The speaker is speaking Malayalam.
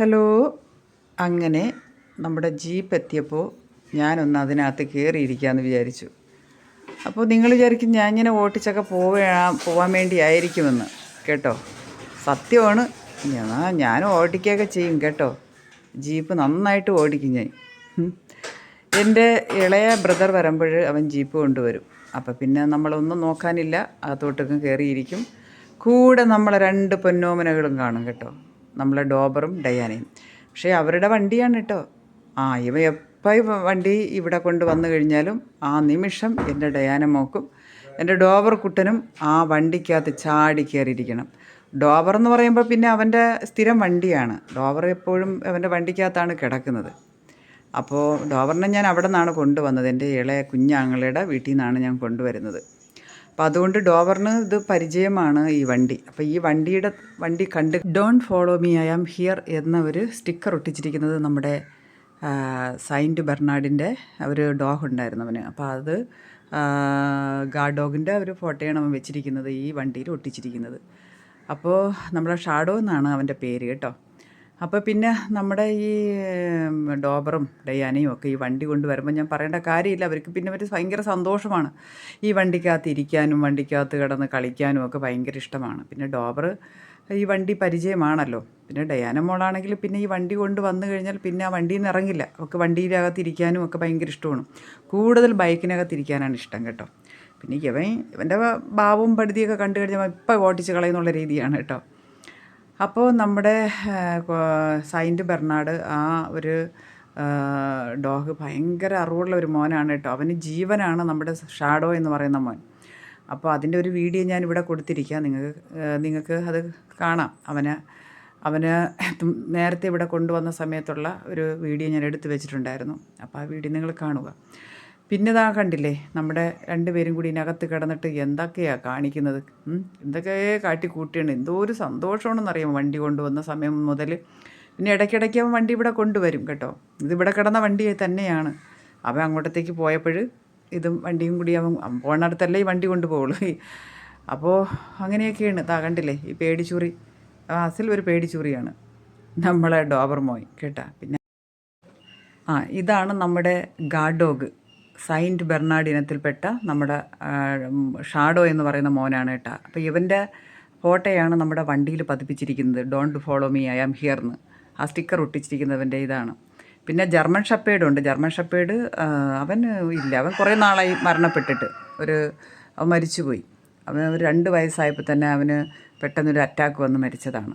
ഹലോ. അങ്ങനെ നമ്മുടെ ജീപ്പ് എത്തിയപ്പോൾ ഞാനൊന്ന് അതിനകത്ത് കയറിയിരിക്കാമെന്ന് വിചാരിച്ചു. അപ്പോൾ നിങ്ങൾ വിചാരിക്കും ഞാൻ ഇങ്ങനെ ഓട്ടിച്ചൊക്കെ പോവാ പോവാൻ വേണ്ടിയായിരിക്കുമെന്ന് കേട്ടോ? സത്യമാണ്. ഞാൻ ഞാൻ ഓടിക്കുകയൊക്കെ ചെയ്യും കേട്ടോ. ജീപ്പ് നന്നായിട്ട് ഓടിക്കും ഞാൻ. എന്റെ ഇളയ ബ്രദർ വരുമ്പോൾ അവൻ ജീപ്പ് കൊണ്ടുവരും. അപ്പോൾ പിന്നെ നമ്മളൊന്നും നോക്കാനില്ല. അകത്തോട്ടൊക്കെ കയറിയിരിക്കും. കൂടെ നമ്മളെ രണ്ട് പൊന്നോമനകളും കാണും കേട്ടോ. നമ്മളെ ഡോബറും ഡയാനയും. പക്ഷേ അവരുടെ വണ്ടിയാണ് കേട്ടോ ആ ഇവ എപ്പോൾ വണ്ടി ഇവിടെ കൊണ്ട് വന്നു കഴിഞ്ഞാലും ആ നിമിഷം എന്റെ ഡയാന മോക്കും എന്റെ ഡോബർ കുട്ടനും ആ വണ്ടിക്കകത്ത് ചാടി കയറിയിരിക്കണം. ഡോബർ എന്ന് പറയുമ്പോൾ പിന്നെ അവന്റെ സ്ഥിരം വണ്ടിയാണ്. ഡോബർ എപ്പോഴും അവന്റെ വണ്ടിക്കകത്താണ് കിടക്കുന്നത്. അപ്പോൾ ഡോബറിനെ ഞാൻ അവിടെ നിന്നാണ് കൊണ്ടുവന്നത്. എന്റെ ഇളയ കുഞ്ഞാങ്ങളുടെ വീട്ടിൽ നിന്നാണ് ഞാൻ കൊണ്ടുവരുന്നത്. അപ്പോൾ അതുകൊണ്ട് ഡോവറിന് ഇത് പരിചയമാണ് ഈ വണ്ടി. അപ്പോൾ ഈ വണ്ടിയുടെ വണ്ടി കണ്ട് don't follow me I am here എന്ന ഒരു സ്റ്റിക്കർ ഒട്ടിച്ചിരിക്കുന്നത് നമ്മുടെ സൈന്റ് ബെർണാഡിന്റെ ഒരു ഡോഗ് ഉണ്ടായിരുന്നു അവന്. അപ്പോൾ അത് ഗാർഡ് ഡോഗിന്റെ ഒരു ഫോട്ടോയാണ് അവൻ വെച്ചിരിക്കുന്നത് ഈ വണ്ടിയിൽ ഒട്ടിച്ചിരിക്കുന്നത്. അപ്പോൾ നമ്മുടെ ഷാഡോ എന്നാണ് അവന്റെ പേര് കേട്ടോ. അപ്പോൾ പിന്നെ നമ്മുടെ ഈ ഡോബറും ഡയാനയും ഒക്കെ ഈ വണ്ടി കൊണ്ട് വരുമ്പോൾ ഞാൻ പറയേണ്ട കാര്യമില്ല. അവർക്ക് പിന്നെ അവർ ഭയങ്കര സന്തോഷമാണ്. ഈ വണ്ടിക്കകത്ത് ഇരിക്കാനും വണ്ടിക്കകത്ത് കിടന്ന് കളിക്കാനും ഒക്കെ ഭയങ്കര ഇഷ്ടമാണ്. പിന്നെ ഡോബർ ഈ വണ്ടി പരിചയമാണല്ലോ. പിന്നെ ഡയാന മോളാണെങ്കിൽ പിന്നെ ഈ വണ്ടി കൊണ്ട് വന്നു കഴിഞ്ഞാൽ പിന്നെ ആ വണ്ടിയിൽ നിന്ന് ഇറങ്ങില്ല. ഒക്കെ വണ്ടിയിലകത്ത് ഇരിക്കാനും ഒക്കെ ഭയങ്കര ഇഷ്ടമാണ്. കൂടുതൽ ബൈക്കിനകത്ത് ഇരിക്കാനാണ് ഇഷ്ടം കേട്ടോ. പിന്നെ ഇവൻ ഇവന്റെ ബാവും പടുതിയൊക്കെ കണ്ടു കഴിഞ്ഞാൽ ഇപ്പം ഓട്ടിച്ച് കളയുന്നുള്ള രീതിയാണ് കേട്ടോ. അപ്പോൾ നമ്മുടെ സൈന്റ് ബെർണാഡ് ആ ഒരു ഡോഗ് ഭയങ്കര അറിവുള്ള ഒരു മോനാണ് കേട്ടോ. അവന് ജീവനാണ് നമ്മുടെ ഷാഡോ എന്ന് പറയുന്ന മോൻ. അപ്പോൾ അതിന്റെ ഒരു വീഡിയോ ഞാൻ ഇവിടെ കൊടുത്തിരിക്കാം. നിങ്ങൾക്ക് നിങ്ങൾക്ക് അത് കാണാം. അവന് അവന് നേരത്തെ ഇവിടെ കൊണ്ടുവന്ന സമയത്തുള്ള ഒരു വീഡിയോ ഞാൻ എടുത്തു വെച്ചിട്ടുണ്ടായിരുന്നു. അപ്പോൾ ആ വീഡിയോ നിങ്ങൾ കാണുക. പിന്നെ ഇതാ കണ്ടില്ലേ നമ്മുടെ രണ്ടുപേരും കൂടി ഇതിനകത്ത് കിടന്നിട്ട് എന്തൊക്കെയാണ് കാണിക്കുന്നത്? എന്തൊക്കെ കാട്ടി കൂട്ടിയാണ് എന്തോ ഒരു സന്തോഷമാണെന്ന് അറിയാമോ വണ്ടി കൊണ്ടുവന്ന സമയം മുതൽ പിന്നെ ഇടയ്ക്കിടയ്ക്ക് അവൻ വണ്ടി ഇവിടെ കൊണ്ടുവരും കേട്ടോ. ഇതിവിടെ കിടന്ന വണ്ടി തന്നെയാണ്. അവൻ അങ്ങോട്ടത്തേക്ക് പോയപ്പോൾ ഇതും വണ്ടിയും കൂടി അവൻ പോണടുത്തല്ലേ ഈ വണ്ടി കൊണ്ടുപോകുള്ളൂ അപ്പോൾ അങ്ങനെയൊക്കെയാണ്. ഇതാ കണ്ടില്ലേ ഈ പേടിച്ചൂറി. അസിൽ ഒരു പേടിച്ചൂറിയാണ്. നമ്മളെ ഡോബർ മോയ് കേട്ടാ. പിന്നെ ആ ഇതാണ് നമ്മുടെ ഗാർഡ് ഡോഗ് സൈന്റ് ബെർണാഡ് ഇനത്തിൽപ്പെട്ട നമ്മുടെ ഷാഡോ എന്ന് പറയുന്ന മോനാണ് കേട്ടോ അപ്പോൾ ഇവന്റെ ഫോട്ടോയാണ് നമ്മുടെ വണ്ടിയിൽ പതിപ്പിച്ചിരിക്കുന്നത്. Don't follow me I am here എന്ന് ആ സ്റ്റിക്കർ ഒട്ടിച്ചിരിക്കുന്നവന്റെ ഇതാണ്. പിന്നെ ജർമ്മൻ ഷപ്പേഡ് ഉണ്ട്. ജർമ്മൻ ഷപ്പേഡ് അവൻ ഇല്ല. അവൻ കുറേ നാളായി മരണപ്പെട്ടിട്ട്. ഒരു അവൻ മരിച്ചുപോയി. അവൻ ഒരു രണ്ട് വയസ്സായപ്പോൾ തന്നെ അവന് പെട്ടെന്നൊരു അറ്റാക്ക് വന്ന് മരിച്ചതാണ്.